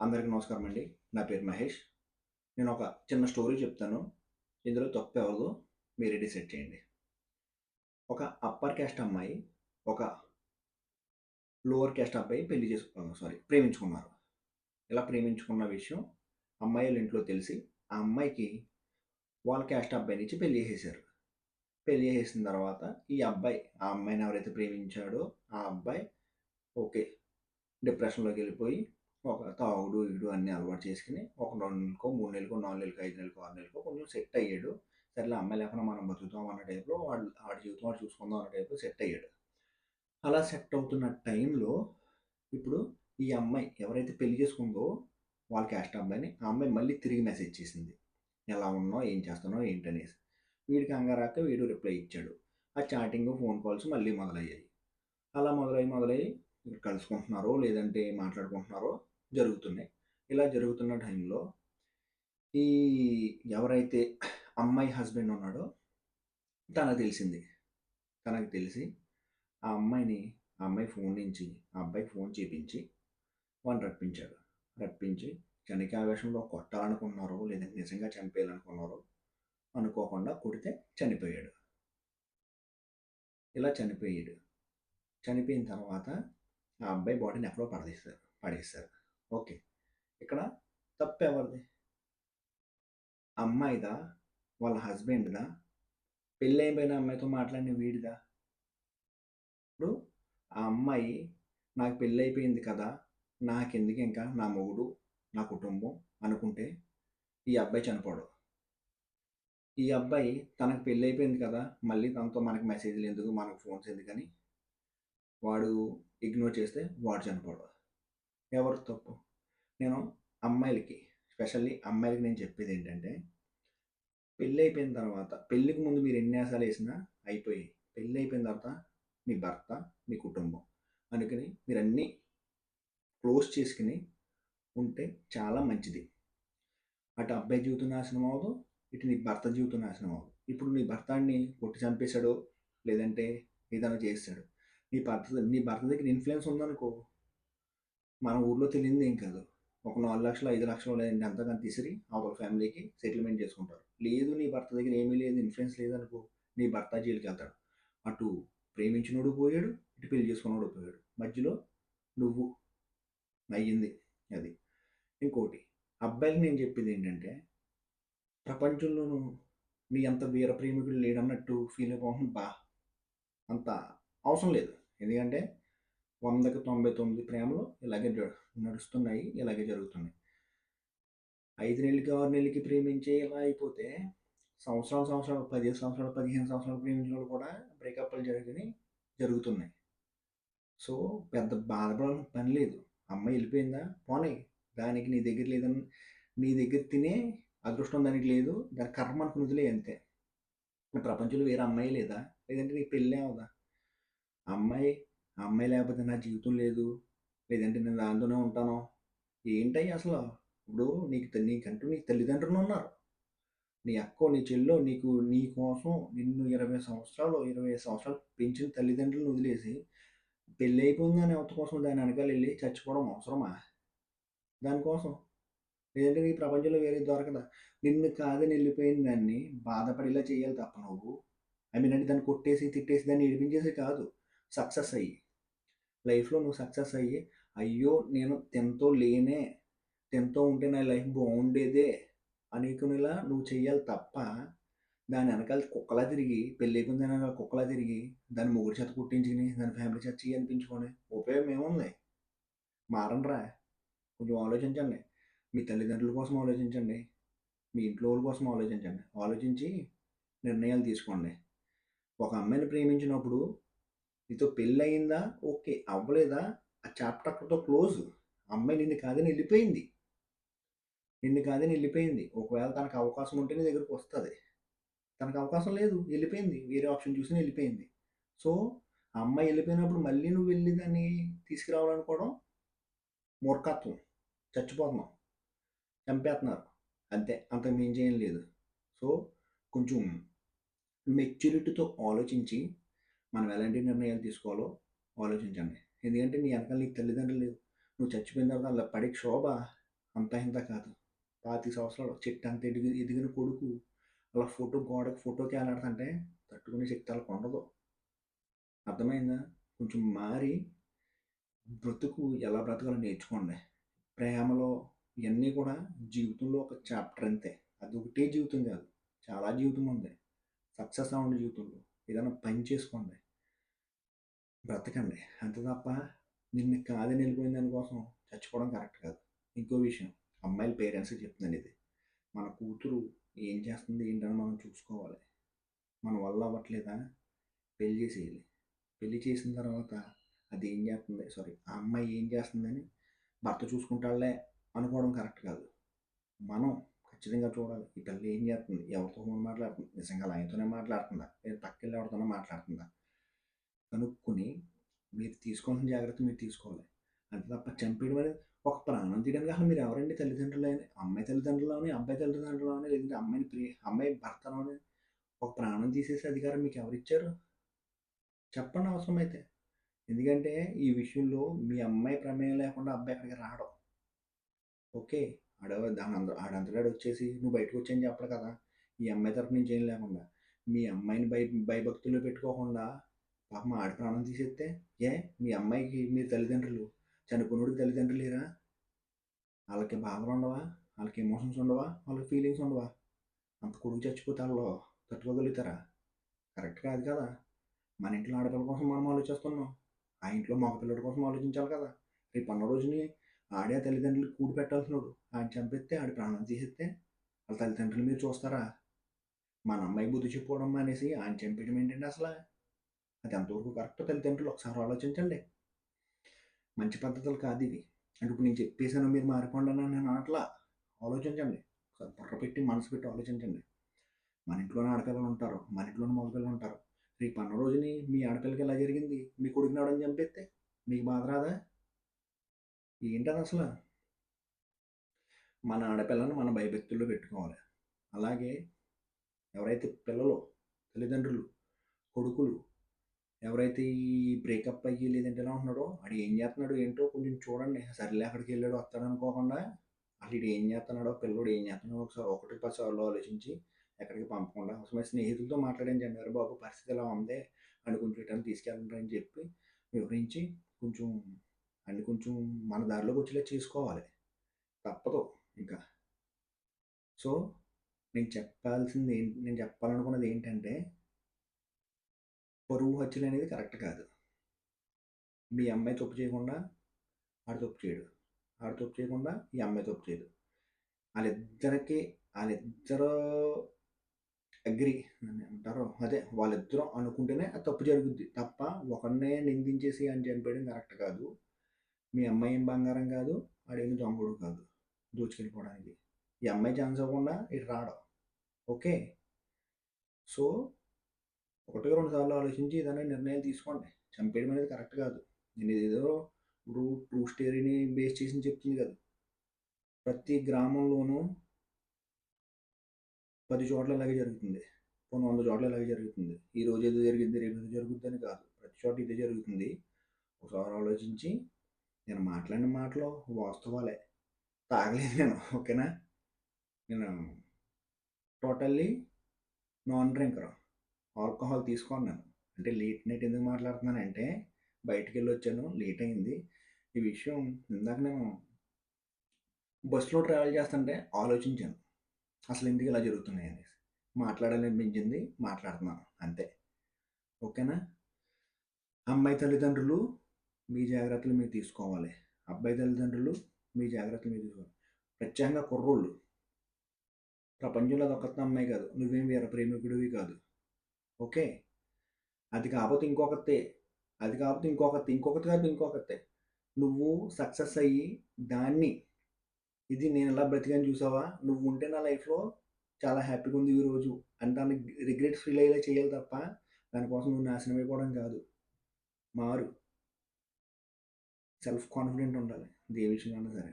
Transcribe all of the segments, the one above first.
అందరికీ నమస్కారం అండి. నా పేరు మహేష్. నేను ఒక చిన్న స్టోరీ చెప్తాను. ఇందులో తప్పు ఎవరిదో మీరే డిసైడ్ చేయండి. ఒక అప్పర్ క్యాస్ట్ అమ్మాయి ఒక లోవర్ క్యాస్ట్ అబ్బాయి పెళ్ళి చేసుకు సారీ ప్రేమించుకున్నారు. ఇలా ప్రేమించుకున్న విషయం అమ్మాయి వాళ్ళ ఇంట్లో తెలిసి ఆ అమ్మాయికి వాళ్ళ క్యాస్ట్ అబ్బాయి నుంచి పెళ్ళి చేసేసారు పెళ్ళి చేసిన తర్వాత ఈ అబ్బాయి ఆ అమ్మాయిని ఎవరైతే ప్రేమించాడో ఆ అబ్బాయి ఓకే డిప్రెషన్లోకి వెళ్ళిపోయి ఒక తాగుడు ఇడు అన్ని అలవాటు చేసుకుని ఒక రెండు నెలలకో మూడు నెలలకో నాలుగు నెలలకో ఐదు నెలలకో ఆరు నెలలకో కొంచెం సెట్ అయ్యాడు. సరేలే అమ్మాయి లేకుండా మనం బతుకుతాం అన్న టైప్లో వాడు ఆడి జీవితం వాడు చూసుకుందాం అన్న టైప్లో సెట్ అయ్యాడు. అలా సెట్ అవుతున్న టైంలో ఇప్పుడు ఈ అమ్మాయి ఎవరైతే పెళ్ళి చేసుకుందో వాళ్ళ క్యాస్ట్ అబ్బాయిని ఆ అమ్మాయి మళ్ళీ తిరిగి మెసేజ్ చేసింది. ఎలా ఉన్నావు? ఏం చేస్తున్నావు? ఏంటనేసి. వీడికి అంగారాక వీడు రిప్లై ఇచ్చాడు. ఆ చాటింగ్ ఫోన్ కాల్స్ మళ్ళీ మొదలయ్యాయి. అలా మొదలయ్యి మొదలయ్యి కలుసుకుంటున్నారో లేదంటే మాట్లాడుకుంటున్నారో జరుగుతున్నాయి. ఇలా జరుగుతున్న టైంలో ఈ ఎవరైతే అమ్మాయి హస్బెండ్ ఉన్నాడో తనకు తెలిసింది. తనకు తెలిసి ఆ అమ్మాయిని ఆ అమ్మాయి ఫోన్ నుంచి ఆ అబ్బాయికి ఫోన్ చేపించి వాడిని రప్పించాడు. రప్పించి చనికావేశంలో కొట్టాలనుకున్నారో లేదా నిజంగా చంపేయాలనుకున్నారో అనుకోకుండా కొడితే చనిపోయాడు. ఇలా చనిపోయాడు. చనిపోయిన తర్వాత ఆ అబ్బాయి బాడీని ఎక్కడో పడదీస్తారు పడేస్తారు ఓకే. ఇక్కడ తప్పు ఎవరిది అమ్మాయిదా? వాళ్ళ హస్బెండ్దా? పెళ్ళి అయిపోయిన అమ్మాయితో మాట్లాడిన వీడిదా? ఇప్పుడు ఆ అమ్మాయి నాకు పెళ్ళి అయిపోయింది కదా నాకెందుకు ఇంకా నా మొగుడు నా కుటుంబం అనుకుంటే ఈ అబ్బాయి చనిపోడు. ఈ అబ్బాయి తనకు పెళ్ళి అయిపోయింది కదా మళ్ళీ తనతో మనకి మెసేజ్లు ఎందుకు మనకు ఫోన్స్ ఎందుకని వాడు ఇగ్నోర్ చేస్తే వాడు చనిపోడు. ఎవరు తప్పు? నేను అమ్మాయిలకి స్పెషల్లీ అమ్మాయిలకి నేను చెప్పేది ఏంటంటే పెళ్ళి అయిపోయిన తర్వాత పెళ్ళికి ముందు మీరు ఎన్ని ఆశాలు వేసినా అయిపోయి పెళ్ళి అయిపోయిన తర్వాత మీ భర్త మీ కుటుంబం. అందుకని మీరు అన్నీ క్లోజ్ చేసుకుని ఉంటే చాలా మంచిది. అటు అబ్బాయి జీవితం నాశనం అవ్వదు ఇటు నీ భర్త జీవితం నాశనం అవ్వదు. ఇప్పుడు నీ భర్తాన్ని కొట్టి చంపేశాడు లేదంటే ఏదైనా చేస్తాడు నీ భర్త నీ భర్త దగ్గర ఇన్ఫ్లుయెన్స్ ఉందనుకో మన ఊర్లో తెలియదు ఏం కాదు. ఒక నాలుగు లక్షలు ఐదు లక్షలు లేదండి అంతకంత తీసిరి అవతల ఫ్యామిలీకి సెటిల్మెంట్ చేసుకుంటారు. లేదు నీ భర్త దగ్గర ఏమీ లేదు ఇన్ఫ్లుయెన్స్ లేదనుకో నీ భర్త జైలుకి వెళ్తాడు. అటు ప్రేమించినోడు పోయాడు ఇటు పెళ్ళి చేసుకున్నాడు పోయాడు. మధ్యలో నువ్వు అయ్యింది అది. ఇంకోటి అబ్బాయికి నేను చెప్పేది ఏంటంటే ప్రపంచంలోనూ నీ అంత వీర ప్రేమికుడు లేడన్నట్టు ఫీల్ అయిపోతుంది బా అంత అవసరం లేదు. ఎందుకంటే వందకి తొంభై తొమ్మిది ప్రేమలు ఇలాగే నడుస్తున్నాయి ఇలాగే జరుగుతున్నాయి. ఐదు నెలలకి ఆరు నెలలకి ప్రేమించే ఇలా అయిపోతే సంవత్సరాల సంవత్సరాలు పదిహేను సంవత్సరాలు పదిహేను సంవత్సరాలు ప్రేమించిన కూడా బ్రేకప్లు జరిగి జరుగుతున్నాయి. సో పెద్ద బాధపడాలని పని లేదు. అమ్మాయి వెళ్ళిపోయిందా? పోనీ. దానికి నీ దగ్గర లేదని నీ దగ్గర తినే అదృష్టం దానికి లేదు. దాని కర్మ అనుకుని వదిలే అంతే ప్రపంచంలో వేరే అమ్మాయి లేదా? లేదంటే నీకు పెళ్ళే అవుదా అమ్మాయి ఆ అమ్మాయి లేకపోతే నా జీవితం లేదు. లేదంటే నేను దాంతోనే ఉంటాను. ఏంటయ్యి అసలు? ఇప్పుడు నీకు నీకంటూ నీ తల్లిదండ్రులు ఉన్నారు. నీ అక్కో నీ చెల్లో నీకు నీ కోసం నిన్ను ఇరవై సంవత్సరాలు ఇరవై సంవత్సరాలు పెంచిన తల్లిదండ్రులను వదిలేసి పెళ్ళి అయిపోయిందని అవత కోసం దాని వెనకాల వెళ్ళి చచ్చిపోవడం అవసరమా? దానికోసం. లేదంటే నీ ప్రపంచంలో వేరే దొరకదా? నిన్ను కాదని వెళ్ళిపోయిన దాన్ని బాధపడేలా చేయాలి తప్ప నువ్వు. ఐ మీన్ అంటే దాన్ని కొట్టేసి తిట్టేసి దాన్ని ఏడిపించేసి కాదు. సక్సెస్ అయ్యి. లైఫ్లో నువ్వు సక్సెస్ అయ్యి అయ్యో నేను టెన్తో లేనే టెన్తో ఉంటే నా లైఫ్ బాగుండేదే అనుకునేలా నువ్వు చెయ్యాలి తప్ప దాని వెనకాల కుక్కలా తిరిగి పెళ్ళి అయిపోయింది దాని వెనకాల కుక్కలా తిరిగి దాని మూడు చేత కుట్టించుకుని దాని ఫ్యామిలీ చేత చెయ్యి అనిపించుకొని ఉపయోగం ఏముంది? మారండ్రా. కొంచెం ఆలోచించండి. మీ తల్లిదండ్రుల కోసం ఆలోచించండి. మీ ఇంట్లో వాళ్ళ కోసం ఆలోచించండి. ఆలోచించి నిర్ణయాలు తీసుకోండి. ఒక అమ్మాయిని ప్రేమించినప్పుడు నీతో పెళ్ళి అయిందా ఓకే అవ్వలేదా? ఆ చాప్టర్ అక్కడితో క్లోజ్. అమ్మాయి నిన్ను కాదని వెళ్ళిపోయింది. నిన్ను కాదని వెళ్ళిపోయింది. ఒకవేళ తనకు అవకాశం ఉంటే నీ దగ్గరకు వస్తుంది. తనకు అవకాశం లేదు వెళ్ళిపోయింది. వేరే ఆప్షన్ చూసి వెళ్ళిపోయింది. సో ఆ అమ్మాయి వెళ్ళిపోయినప్పుడు మళ్ళీ నువ్వు వెళ్ళి దాన్ని తీసుకురావాలనుకోవడం మూర్ఖత్వం. చచ్చిపోతున్నాం. చంపేస్తున్నారు. అంతే అంతకు మేం చేయడం లేదు. సో కొంచెం మెచ్యూరిటీతో ఆలోచించి మనం ఎలాంటి నిర్ణయాలు తీసుకోవాలో ఆలోచించండి. ఎందుకంటే నీ వెనకాల నీకు తల్లిదండ్రులు లేవు. నువ్వు చచ్చిపోయిన తర్వాత అలా పడే క్షోభ అంత ఇంత కాదు. పాతి సంవత్సరాలు చెట్టు అంత ఎదిగి ఎదిగిన కొడుకు అలా ఫోటో గోడకు ఫోటోకి వెళ్ళాడుతుంటే తట్టుకునే శక్తి అలా ఉండదు. అర్థమైందా? కొంచెం మారి బ్రతుకు ఎలా బ్రతకాలో నేర్చుకోండి. ప్రేమలో ఇవన్నీ కూడా జీవితంలో ఒక చాప్టర్ అంతే. అది ఒకటే జీవితం కాదు. చాలా జీవితం ఉంది. సక్సెస్ అవ్వండి జీవితంలో. ఏదైనా పని చేసుకోండి. బ్రతకండి. అంతే తప్ప నిన్ను కాదని వెళ్ళిపోయిన దానికోసం చచ్చిపోవడం కరెక్ట్ కాదు. ఇంకో విషయం అమ్మాయిల పేరెంట్స్కి చెప్తున్నాను ఇది. మన కూతురు ఏం చేస్తుంది ఏంటని మనం చూసుకోవాలి. మన వల్ల అవ్వట్లేదా? పెళ్ళి చేసేయాలి. పెళ్ళి చేసిన తర్వాత అది ఏం చేస్తుంది? సారీ ఆ అమ్మాయి ఏం చేస్తుందని భర్త చూసుకుంటాళ్ళే అనుకోవడం కరెక్ట్ కాదు. మనం ఖచ్చితంగా చూడాలి. ఈ తల్లి ఏం చేస్తుంది? ఎవరితో మాట్లాడుతుంది? నిజంగా ఆయనతోనే మాట్లాడుతుందా? లేదా పక్కెళ్ళి ఎవరితోనే మాట్లాడుతుందా? కనుక్కొని మీరు తీసుకోవాల్సిన జాగ్రత్త మీరు తీసుకోవాలి. అంతే తప్ప చంపేయడం అనేది ఒక ప్రాణం తీయడానికి అసలు మీరు ఎవరండి తల్లిదండ్రులు అని? అమ్మాయి తల్లిదండ్రులని అబ్బాయి తల్లిదండ్రులని లేదంటే అమ్మాయిని ప్రి అమ్మాయి భర్తలోని ఒక ప్రాణం తీసేసే అధికారం మీకు ఎవరిచ్చారు చెప్పండి అవసరం అయితే ఎందుకంటే ఈ విషయంలో మీ అమ్మాయి ప్రమేయం లేకుండా అబ్బాయి అక్కడికి రావడం ఓకే ఆడ దాని అందరూ ఆడంతటాడు వచ్చేసి నువ్వు బయటకు వచ్చాయని చెప్పడు కదా. ఈ అమ్మాయి తరపు నుంచి ఏం లేకుండా. మీ అమ్మాయిని భయ భయభక్తుల్లో పెట్టుకోకుండా పాపం ఆడి ప్రాణం తీసేస్తే ఏ? మీ అమ్మాయికి మీ తల్లిదండ్రులు? చనిపోయినోడికి తల్లిదండ్రులు లేరా? వాళ్ళకి బాధలు ఉండవా? వాళ్ళకి ఎమోషన్స్ ఉండవా? వాళ్ళకి ఫీలింగ్స్ ఉండవా? అంత కొడుకు చచ్చిపోతే వాళ్ళు తట్టుకోగలుగుతారా? కరెక్ట్ కాదు కదా. మన ఇంట్లో ఆడపిల్ల కోసం మనం ఆలోచిస్తున్నాం. ఆ ఇంట్లో మగపిల్లడి కోసం ఆలోచించాలి కదా. రేపు అన్న రోజుని ఆడే తల్లిదండ్రులు కూడి పెట్టాల్సినోడు. ఆయన చంపేస్తే ఆడి ప్రాణం తీసేస్తే వాళ్ళ తల్లిదండ్రులు మీరు చూస్తారా? మన అమ్మాయి బుద్ధి చెప్పుకోవడం అనేసి ఆయన చంపేయడం ఏంటండి అసలు? అది ఎంతవరకు కరెక్ట్ తల్లిదండ్రులు ఒకసారి ఆలోచించండి. మంచి పద్ధతులు కాదు ఇవి. అంటే ఇప్పుడు నేను చెప్పేసాను మీరు మారిపోండి అని నేను అట్లా ఆలోచించండి. ఒకసారి బుర్ర పెట్టి మనసు పెట్టి ఆలోచించండి. మన ఇంట్లోనే ఆడపిల్లలు ఉంటారు. మన ఇంట్లోనే మగపిల్లలు ఉంటారు. రేపు అన్న రోజుని మీ ఆడపిల్లకి ఎలా జరిగింది? మీ కొడుకుని ఆడని చంపేస్తే? మీకు బాధ రాదా? ఏంటది అసలు? మన ఆడపిల్లను మన భయభక్తుల్లో పెట్టుకోవాలి. అలాగే ఎవరైతే పిల్లలు తల్లిదండ్రులు కొడుకులు ఎవరైతే ఈ బ్రేకప్ అయ్యి లేదంటే ఎలా ఉంటున్నాడో వాడు ఏం చేస్తున్నాడో ఏంటో కొంచెం చూడండి. సర్లే అక్కడికి వెళ్ళాడు వస్తాడు అనుకోకుండా అసలు ఏం చేస్తున్నాడో పిల్లడు ఏం చేస్తున్నాడో ఒకసారి ఒకటి పది సార్లు ఆలోచించి ఎక్కడికి పంపకుండా అవసరమైన స్నేహితులతో మాట్లాడించండి అరే బాబు పరిస్థితి ఎలా ఉంది? అని కొంచెం రిటర్న్ తీసుకెళ్ళండి అని చెప్పి వివరించి కొంచెం అన్ని కొంచెం మన దారిలోకి వచ్చేలా చేసుకోవాలి. తప్పదు ఇంకా. సో నేను చెప్పాల్సింది ఏంటి నేను చెప్పాలనుకున్నది ఏంటంటే పరువు హత్యలు అనేది కరెక్ట్ కాదు. మీ అమ్మాయి తప్పు చేయకుండా ఆడు తప్పు చేయడు. ఆడు తప్పు చేయకుండా ఈ అమ్మాయి తప్పు చేయదు. వాళ్ళిద్దరికి వాళ్ళిద్దరూ అగ్రి అని అంటారు. అదే వాళ్ళిద్దరూ అనుకుంటేనే అది తప్పు జరుగుద్ది. తప్ప ఒకరినే నిందించేసి అని చంపేయడం కరెక్ట్ కాదు. మీ అమ్మాయి ఏం బంగారం కాదు ఆడేమి దొంగడు కాదు దోచుకెళ్ళిపోవడానికి. ఈ అమ్మాయి ఛాన్స్ అవ్వకుండా ఇటు రావడం ఓకే? సో ఒకటి రెండు సార్లు ఆలోచించి ఏదైనా నిర్ణయాలు తీసుకోండి. చంపేయడం అనేది కరెక్ట్ కాదు. నేను ఏదో ఇప్పుడు ట్రూ స్టోరీని బేస్ చేసి చెప్తుంది కదా. ప్రతి గ్రామంలోనూ పది చోట్ల ఇలాగే జరుగుతుంది. కొన్ని వంద చోట్ల ఇలాగే జరుగుతుంది. ఈ రోజు ఏదో జరిగింది రేపు ఏదో జరుగుద్ది అని కాదు. ప్రతి చోట ఇదే జరుగుతుంది. ఒకసారి ఆలోచించి నేను మాట్లాడిన మాటలు వాస్తవాలే. తాగలేదు నేను ఓకేనా? నేను టోటల్లీ నాన్ డ్రింకర్. ఆల్కహాల్ తీసుకున్నాను. అంటే లేట్ నైట్ ఎందుకు మాట్లాడుతున్నానంటే బయటికి వెళ్ళి వచ్చాను లేట్ అయింది. ఈ విషయం ఇందాక నేను బస్సులో ట్రావెల్ చేస్తుంటే ఆలోచించాను. అసలు ఎందుకు ఇలా జరుగుతున్నాయి అనేసి. మాట్లాడాలనిపించింది మాట్లాడుతున్నాను అంతే. ఓకేనా? అమ్మాయి తల్లిదండ్రులు మీ జాగ్రత్తలు మీరు తీసుకోవాలి. అబ్బాయి తల్లిదండ్రులు మీ జాగ్రత్తలు మీరు తీసుకోవాలి. ప్రత్యేకంగా కుర్రోళ్ళు. ప్రపంచంలో అదొకటి అమ్మాయి కాదు. నువ్వేం వీర ప్రేమికుడివి కాదు. ఓకే. అది కాకపోతే ఇంకొకతే అది కాకపోతే ఇంకొకతే ఇంకొకటి కాదు ఇంకొకతే. నువ్వు సక్సెస్ అయ్యి దాన్ని ఇది నేను ఎలా బ్రతికాను చూసావా? నువ్వు ఉంటే నా లైఫ్లో చాలా హ్యాపీగా ఉంది ఈరోజు అని దాన్ని రిగ్రెట్ ఫీల్ అయ్యేలా చేయాలి తప్ప దానికోసం నువ్వు నాశనం అయిపోవడం కాదు. మారు. సెల్ఫ్ కాన్ఫిడెంట్ ఉండాలి ఏ విషయంలో సరే.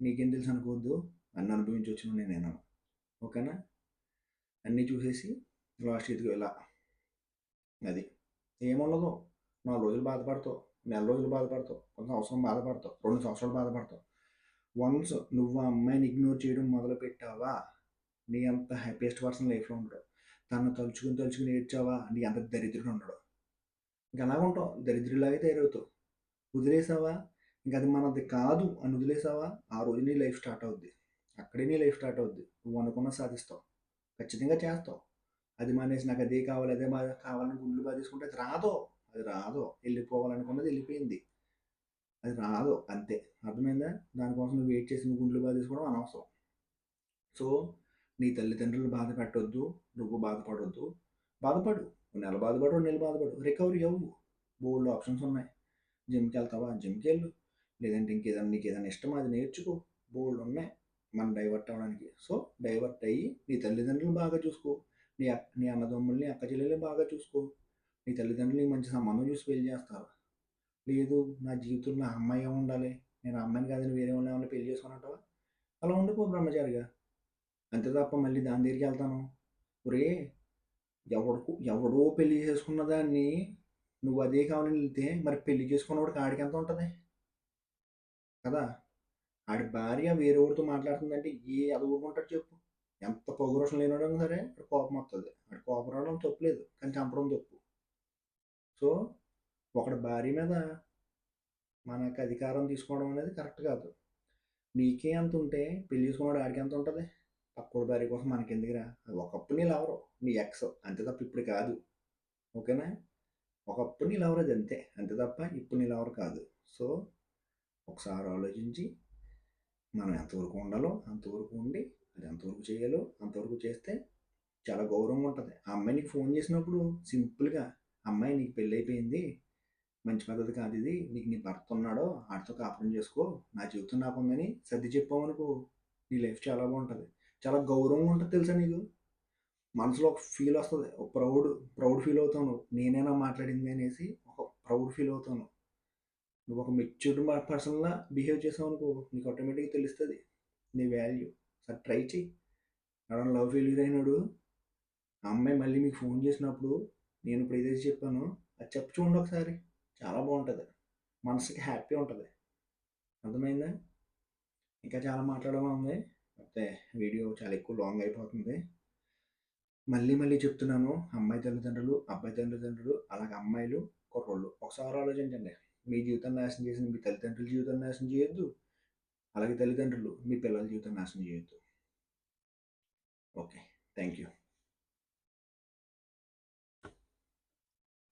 నీకేం తెలుసు అనుకోవద్దు. అన్ని అనుభవించి వచ్చిన నేను ఓకేనా? అన్నీ చూసేసి లాస్ట్ ఇదిగో ఇలా. అది. ఏముండదు. నాలుగు రోజులు బాధపడతావు. నెల రోజులు బాధపడతావు. కొంత సంవత్సరం బాధపడతావు. రెండు సంవత్సరాలు బాధపడతావు. వన్స్ నువ్వు ఆ అమ్మాయిని ఇగ్నోర్ చేయడం మొదలు పెట్టావా నీ అంత హ్యాపీయెస్ట్ పర్సన్ లైఫ్లో ఉండడు. తను తలుచుకుని తలుచుకుని ఏడ్చావా? నీ అంత దరిద్రుడు ఉండడు. ఇంకా అలాగ ఉంటావు. దరిద్రులాగే తయారవుతావు. వదిలేసావా? ఇంకా అది మనది కాదు అని వదిలేసావా? ఆ రోజు నీ లైఫ్ స్టార్ట్ అవుద్ది. అక్కడే నీ లైఫ్ స్టార్ట్ అవుద్ది. నువ్వు అనుకున్న సాధిస్తావు. ఖచ్చితంగా చేస్తావు. అది మానేసి నాకు అదే కావాలి అదే మా కావాలని గుండ్లు బాధేసుకుంటే అది రాదో అది రాదో. వెళ్ళిపోవాలనుకున్నది వెళ్ళిపోయింది. అది రాదు అంతే. అర్థమైందా? దానికోసం నువ్వు వెయిట్ చేసి నువ్వు గుండ్లు బాధేసుకోవడం అనవసరం. సో నీ తల్లిదండ్రులు బాధ పెట్టొద్దు నువ్వు బాధపడొద్దు. బాధపడు. నెల బాధపడు నెల బాధపడు. రికవరీ అవ్వు. బోల్డ్ ఆప్షన్స్ ఉన్నాయి. జిమ్కి వెళ్తావా? జిమ్కి వెళ్ళు. లేదంటే ఇంకేదైనా నీకు ఏదైనా ఇష్టం అది నేర్చుకో. బోల్డ్ ఉన్నాయి. మనం డైవర్ట్ అవ్వడానికి. సో డైవర్ట్ అయ్యి నీ తల్లిదండ్రులు బాగా చూసుకో. నీ నీ అన్నదమ్ముల్ని అక్క చెల్లెల్ని బాగా చూసుకో. నీ తల్లిదండ్రులు మంచి సంబంధం చూసి పెళ్ళి చేస్తారు లేదు నా జీవితంలో నా అమ్మాయి ఉండాలి. నేను అమ్మాయిని కాదని వేరే వాళ్ళని ఏమైనా పెళ్ళి చేసుకున్నట్టవా? అలా ఉండిపో బ్రహ్మచారిగా. అంతే తప్ప మళ్ళీ దాని దగ్గరికి వెళ్తాను. ఒరే ఎవడుకు ఎవడో పెళ్ళి చేసుకున్న దాన్ని నువ్వు అదే కావాలని వెళ్తే మరి పెళ్ళి చేసుకున్నవాడికి ఆడికి ఎంత ఉంటుంది? కదా? ఆడి భార్య వేరేవాడితో మాట్లాడుతుందంటే ఏ అదుగుకుంటాడు చెప్పు. ఎంత పొగరోషం లేనివాడైనా సరే అక్కడ కోపం వస్తుంది అక్కడ కోపం రావడం తప్పులేదు. కానీ చంపడం తప్పు. సో ఒకటి భార్య మీద మనకు అధికారం తీసుకోవడం అనేది కరెక్ట్ కాదు. నీకే అంత ఉంటే పెళ్ళి చేసుకున్నాడు ఆడికి ఎంత ఉంటుంది? అక్కడ భార్య కోసం మనకి ఎందుకురా? అది ఒకప్పుడు నీ లవరు నీ ఎక్స్ అంతే తప్ప ఇప్పుడు కాదు. ఓకేనా? ఒకప్పుడు నీ లవర్ అది అంతే. అంతే తప్ప ఇప్పుడు నీ లవర్ కాదు. సో ఒకసారి ఆలోచించి మనం ఎంతవరకు ఉండాలో అంతవరకు ఉండి అది ఎంతవరకు చేయాలో అంతవరకు చేస్తే చాలా గౌరవంగా ఉంటుంది. ఆ అమ్మాయి నీకు ఫోన్ చేసినప్పుడు సింపుల్గా అమ్మాయి నీకు పెళ్ళి అయిపోయింది మంచి పద్ధతి కాదు ఇది నీకు నీ భర్త ఉన్నాడో ఆడితో కాపురం చేసుకో నా జీవితం నాకుందని సర్ది చెప్పామనుకో నీ లైఫ్ చాలా బాగుంటుంది. చాలా గౌరవంగా ఉంటుంది తెలుసా నీకు? మనసులో ఒక ఫీల్ వస్తుంది. ఒక ప్రౌడ్ ప్రౌడ్ ఫీల్ అవుతాను. నేనైనా మాట్లాడింది అనేసి ఒక ప్రౌడ్ ఫీల్ అవుతాను. నువ్వు ఒక మెచ్యూర్డ్ పర్సన్లా బిహేవ్ చేసావు అనుకో నీకు ఆటోమేటిక్గా తెలుస్తుంది నీ వాల్యూ. ఒకసారి ట్రై చేయి. ఎవరైనా లవ్ ఫెయిల్యూర్ అయినాడు. ఆ అమ్మాయి మళ్ళీ మీకు ఫోన్ చేసినప్పుడు నేను ఇప్పుడు ఏదైతే చెప్పానో. అది చెప్పు చూడండి ఒకసారి. చాలా బాగుంటుంది. మనసుకి హ్యాపీ ఉంటుంది. అర్థమైందా? ఇంకా చాలా మాట్లాడడం ఉంది. అయితే వీడియో చాలా ఎక్కువ లాంగ్ అయిపోతుంది. మళ్ళీ మళ్ళీ చెప్తున్నాను. అమ్మాయి తల్లిదండ్రులు అబ్బాయి తల్లిదండ్రులు అలాగే అమ్మాయిలు కుర్రోళ్ళు. ఒకసారి ఆలోచించండి. మీ జీవితం నాశనం చేసిన మీ తల్లిదండ్రుల జీవితం నాశనం చేయొద్దు. అలాగే తల్లిదండ్రులు మీ పిల్లల జీవితం నాశనం చేయొద్దు. Okay, thank you.